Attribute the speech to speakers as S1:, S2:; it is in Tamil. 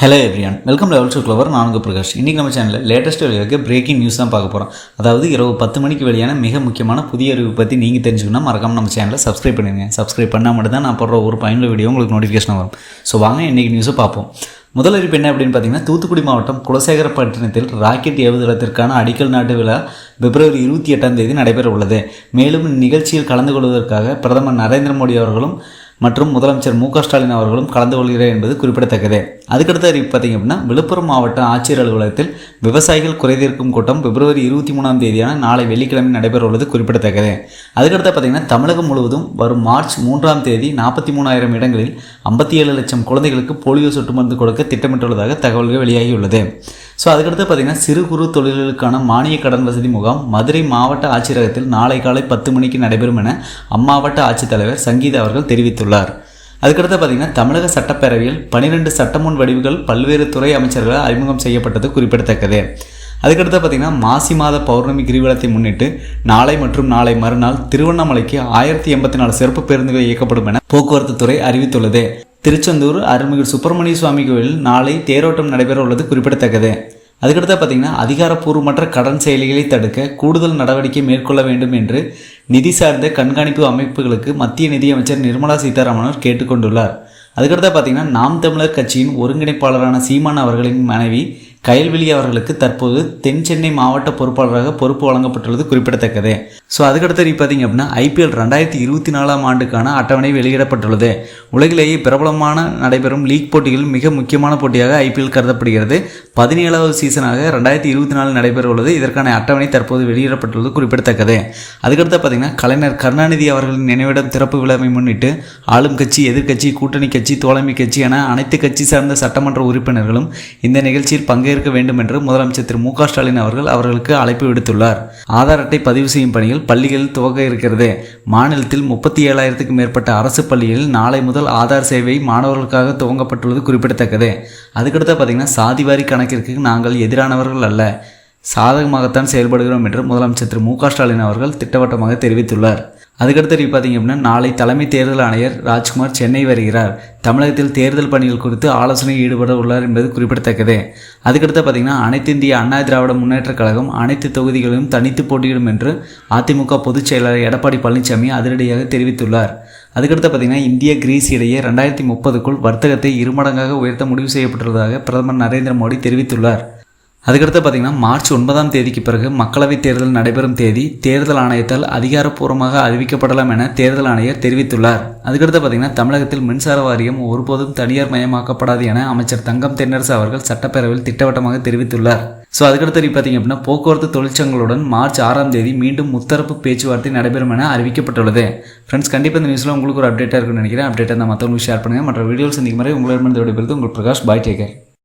S1: hello everyone welcome level show clever நான்கு பிரகாஷ் இன்றைக்கி நம்ம சேனலில் லேட்டஸ்ட் வெளியாக பிரேக்கிங் நியூஸ் தான் பார்க்க போகிறோம் அதாவது இரவு பத்து மணிக்கு வெளியான மிக முக்கியமான புதிய அறிவு பற்றி நீங்கள் தெரிஞ்சுக்கணும் மறக்காமல் நம்ம சேனலை சப்ஸ்கிரைப் பண்ணிடுங்க சப்ஸ்கிரைப் பண்ணால் மட்டும் தான் நான் போடுற ஒரு பயனுள்ள வீடியோ உங்களுக்கு நோட்டிஃபிகேஷன் வரும் ஸோ வாங்க இன்றைக்கி நியூஸை பார்ப்போம் முதல் அறிவிப்பு என்ன அப்படின்னு பார்த்தீங்கன்னா தூத்துக்குடி மாவட்டம் குலசேகரப்பட்டினத்தில் ராக்கெட் ஏவுதளத்திற்கான அடிக்கல் நாட்டு விழா பிப்ரவரி இருபத்தி எட்டாம் தேதி நடைபெற உள்ளது மேலும் நிகழ்ச்சியில் கலந்து கொள்வதற்காக பிரதமர் நரேந்திர மோடி அவர்களும் மற்றும் முதலமைச்சர் மு ஸ்டாலின் அவர்களும் கலந்து கொள்கிறார் என்பது குறிப்பிடத்தக்கது அதுக்கடுத்து அறிவிப்பு பார்த்தீங்க அப்படின்னா விழுப்புரம் மாவட்ட ஆட்சியர் அலுவலகத்தில் விவசாயிகள் குறைதீர்க்கும் கூட்டம் பிப்ரவரி இருபத்தி மூணாம் தேதியான நாளை வெள்ளிக்கிழமை நடைபெறவுள்ளது குறிப்பிடத்தக்கது அதுக்கடுத்து பார்த்தீங்கன்னா தமிழகம் முழுவதும் வரும் மார்ச் மூன்றாம் தேதி நாற்பத்தி மூணாயிரம் இடங்களில் ஐம்பத்தி ஏழு லட்சம் குழந்தைகளுக்கு போலியோ சொட்டு மருந்து கொடுக்க திட்டமிட்டுள்ளதாக தகவல்கள் வெளியாகியுள்ளது ஸோ அதுக்கடுத்து பார்த்திங்கன்னா சிறு குறு தொழில்களுக்கான மானிய கடன் வசதி முகாம் மதுரை மாவட்ட ஆட்சியரகத்தில் நாளை காலை பத்து மணிக்கு நடைபெறும் என அம்மாவட்ட ஆட்சித்தலைவர் சங்கீதா அவர்கள் தெரிவித்துள்ளார் அதுக்கடுத்து பார்த்திங்கன்னா தமிழக சட்டப்பேரவையில் பனிரெண்டு சட்டமுன் வடிவுகள் பல்வேறு துறை அமைச்சர்களால் அறிமுகம் செய்யப்பட்டது குறிப்பிடத்தக்கது அதுக்கடுத்து பார்த்திங்கன்னா மாசி மாத பௌர்ணமி கிரிவலத்தை முன்னிட்டு நாளை மற்றும் நாளை மறுநாள் திருவண்ணாமலைக்கு ஆயிரத்தி எண்பத்தி நாலு சிறப்பு பேருந்துகள் இயக்கப்படும் என போக்குவரத்து துறை அறிவித்துள்ளது திருச்செந்தூர் அருள்மிகு சுப்பிரமணிய சுவாமி கோயில் நாளை தேரோட்டம் நடைபெற உள்ளது குறிப்பிடத்தக்கது அதுக்கடுத்த பார்த்தீங்கன்னா அதிகாரப்பூர்வமற்ற கடன் செயலிகளை தடுக்க கூடுதல் நடவடிக்கை மேற்கொள்ள வேண்டும் என்று நிதி சார்ந்த கண்காணிப்பு அமைப்புகளுக்கு மத்திய நிதியமைச்சர் நிர்மலா சீதாராமன் கேட்டுக்கொண்டுள்ளார் அதுக்கடுத்த பார்த்தீங்கன்னா நாம் தமிழர் கட்சியின் ஒருங்கிணைப்பாளரான சீமான் அவர்களின் மனைவி கயல்விழி அவர்களுக்கு தற்போது தென் சென்னை மாவட்ட பொறுப்பாளராக பொறுப்பு வழங்கப்பட்டுள்ளது குறிப்பிடத்தக்கது ஸோ அதுக்கடுத்து பார்த்தீங்க அப்படின்னா ஐபிஎல் ரெண்டாயிரத்தி இருபத்தி நாலாம் ஆண்டுக்கான அட்டவணை வெளியிடப்பட்டுள்ளது உலகிலேயே பிரபலமான நடைபெறும் லீக் போட்டிகளில் மிக முக்கியமான போட்டியாக ஐபிஎல் கருதப்படுகிறது பதினேழாவது சீசனாக ரெண்டாயிரத்தி இருபத்தி நாலு நடைபெற உள்ளது இதற்கான அட்டவணை தற்போது வெளியிடப்பட்டுள்ளது குறிப்பிடத்தக்கது அதுக்கடுத்து பார்த்தீங்கன்னா கலைஞர் கருணாநிதி அவர்களின் நினைவிடம் திறப்பு விழாவை முன்னிட்டு ஆளும் கட்சி எதிர்க்கட்சி கூட்டணி கட்சி தோழமை கட்சி என அனைத்து கட்சி சார்ந்த சட்டமன்ற உறுப்பினர்களும் இந்த நிகழ்ச்சியில் பங்கேற்க இருக்க வேண்டும் என்று முதலமைச்சர் திரு மு ஸ்டாலின் அவர்கள் அவர்களுக்கு அழைப்பு விடுத்துள்ளார் ஆதார் அட்டை பதிவு செய்யும் பணியில் பள்ளிகளில் துவக்க இருக்கிறது மாநிலத்தில் முப்பத்தி ஏழாயிரத்துக்கும் மேற்பட்ட அரசு பள்ளிகளில் நாளை முதல் ஆதார் சேவை மாணவர்களுக்காக துவங்கப்பட்டுள்ளது குறிப்பிடத்தக்கது அதுக்கடுத்து பார்த்தீங்கன்னா சாதிவாரி கணக்கிற்கு நாங்கள் எதிரானவர்கள் அல்ல சாதகமாகத்தான் செயல்படுகிறோம் என்று முதலமைச்சர் திரு மு ஸ்டாலின் அவர்கள் திட்டவட்டமாக தெரிவித்துள்ளார் அதுக்கடுத்து பார்த்தீங்க அப்படின்னா நாளை தலைமை தேர்தல் ஆணையர் ராஜ்குமார் சென்னை வருகிறார் தமிழகத்தில் தேர்தல் பணிகள் குறித்து ஆலோசனை ஈடுபட உள்ளார் என்பது குறிப்பிடத்தக்கது அதுக்கடுத்து பார்த்தீங்கன்னா அனைத்து இந்திய அண்ணா திராவிட முன்னேற்றக் கழகம் அனைத்து தொகுதிகளிலும் தனித்து போட்டியிடும் என்று அதிமுக பொதுச் செயலாளர் எடப்பாடி பழனிசாமி அதிரடியாக தெரிவித்துள்ளார் அதுக்கடுத்து பார்த்தீங்கன்னா இந்திய கிரீஸ் இடையே ரெண்டாயிரத்தி முப்பதுக்குள் வர்த்தகத்தை இருமடங்காக உயர்த்த முடிவு செய்யப்பட்டுள்ளதாக பிரதமர் நரேந்திர மோடி தெரிவித்துள்ளார் அதுக்கடுத்து பார்த்திங்கன்னா மார்ச் ஒன்பதாம் தேதிக்கு பிறகு மக்களவைத் தேர்தல் நடைபெறும் தேதி தேர்தல் ஆணையத்தால் அதிகாரப்பூர்வமாக அறிவிக்கப்படலாம் என தேர்தல் ஆணையர் தெரிவித்துள்ளார் அதுக்கடுத்து பார்த்திங்கன்னா தமிழகத்தில் மின்சார வாரியம் ஒருபோதும் தனியார் மயமாக்கப்படாது என அமைச்சர் தங்கம் தென்னரசு அவர்கள் சட்டப்பேரவையில் திட்டவட்டமாக தெரிவித்துள்ளார் ஸோ அதுக்கடுத்து பார்த்திங்க அப்படின்னா போக்குவரத்து தொழிற்சங்களுடன் மார்ச் ஆறாம் தேதி மீண்டும் முத்தரப்பு பேச்சுவார்த்தை நடைபெறும் என அறிவிக்கப்பட்டுள்ளது ஃப்ரெண்ட்ஸ் கண்டிப்பாக இந்த நியூஸில் உங்களுக்கு ஒரு அப்டேட்டாக இருக்குன்னு நினைக்கிறேன் அப்டேட்டாக மற்றவங்களுக்கு ஷேர் பண்ணுங்கள் மற்ற வீடியோஸ் இன்றைக்கு மாதிரி உங்களிடமிருந்து விடைபெறுது உங்கள் பிரகாஷ் பாய் டேக்கர்